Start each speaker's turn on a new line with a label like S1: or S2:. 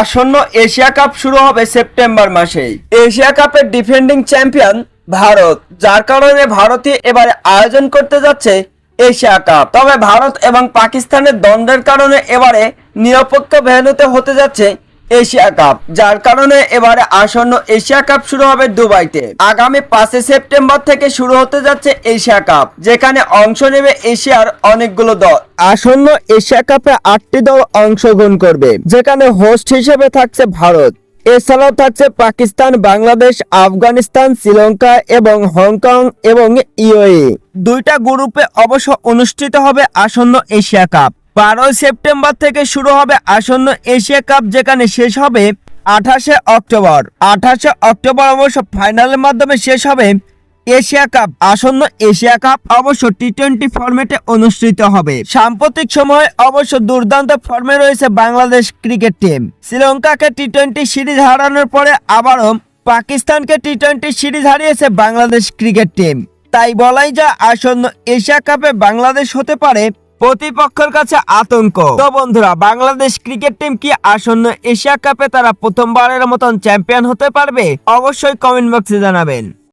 S1: আসন্ন Asia cup শুরু হবে সেপ্টেম্বর মাসেই। এশিয়া কাপের ডিফেন্ডিং চ্যাম্পিয়ন ভারত, যার কারণে ভারতই এবারে আয়োজন করতে যাচ্ছে এশিয়া কাপ। তবে ভারত এবং পাকিস্তানের দ্বন্দ্বের কারণে এবারে নিরপেক্ষ ভেন্যুতে হতে যাচ্ছে এশিয়া কাপ, যার কারণে এবারে আসন্ন এশিয়া কাপ শুরু হবে দুবাইতে। আগামী পাঁচই সেপ্টেম্বর থেকে শুরু হতে যাচ্ছে এশিয়া কাপ, যেখানে অংশ নেবে এশিয়ার অনেকগুলো দল। আসন্ন এশিয়া কাপে আটটি দল অংশগ্রহণ করবে, যেখানে হোস্ট হিসেবে থাকছে ভারত। এছাড়াও থাকছে পাকিস্তান, বাংলাদেশ, আফগানিস্তান, শ্রীলঙ্কা এবং হংকং এবং ইউএই দুইটা গ্রুপে অবশ্য অনুষ্ঠিত হবে আসন্ন এশিয়া কাপ। বারোই সেপ্টেম্বর থেকে শুরু হবে আসন্ন এশিয়া কাপ, যেখানে শেষ হবে আঠাশে অক্টোবর। আঠাশে অক্টোবর অবশ্য ফাইনালের মাধ্যমে শেষ হবে এশিয়া কাপ। আসন্ন এশিয়া কাপ অবশ্য টি টোয়েন্টি ফর্মেটে অনুষ্ঠিত হবে। সাম্প্রতিক সময়ে অবশ্য দুর্দান্ত ফর্মে রয়েছে বাংলাদেশ ক্রিকেট টিম। শ্রীলঙ্কাকে টি টোয়েন্টি সিরিজ হারানোর পরে আবারও পাকিস্তানকে টি টোয়েন্টি সিরিজ হারিয়েছে বাংলাদেশ ক্রিকেট টিম। তাই বলাই যায়, আসন্ন এশিয়া কাপে বাংলাদেশ হতে পারে প্রতিপক্ষের কাছে আতঙ্ক। তো বন্ধুরা, বাংলাদেশ ক্রিকেট টিম কি আসন্ন এশিয়া কাপে তারা প্রথমবারের মতন চ্যাম্পিয়ন হতে পারবে? অবশ্যই কমেন্ট বক্সে জানাবেন।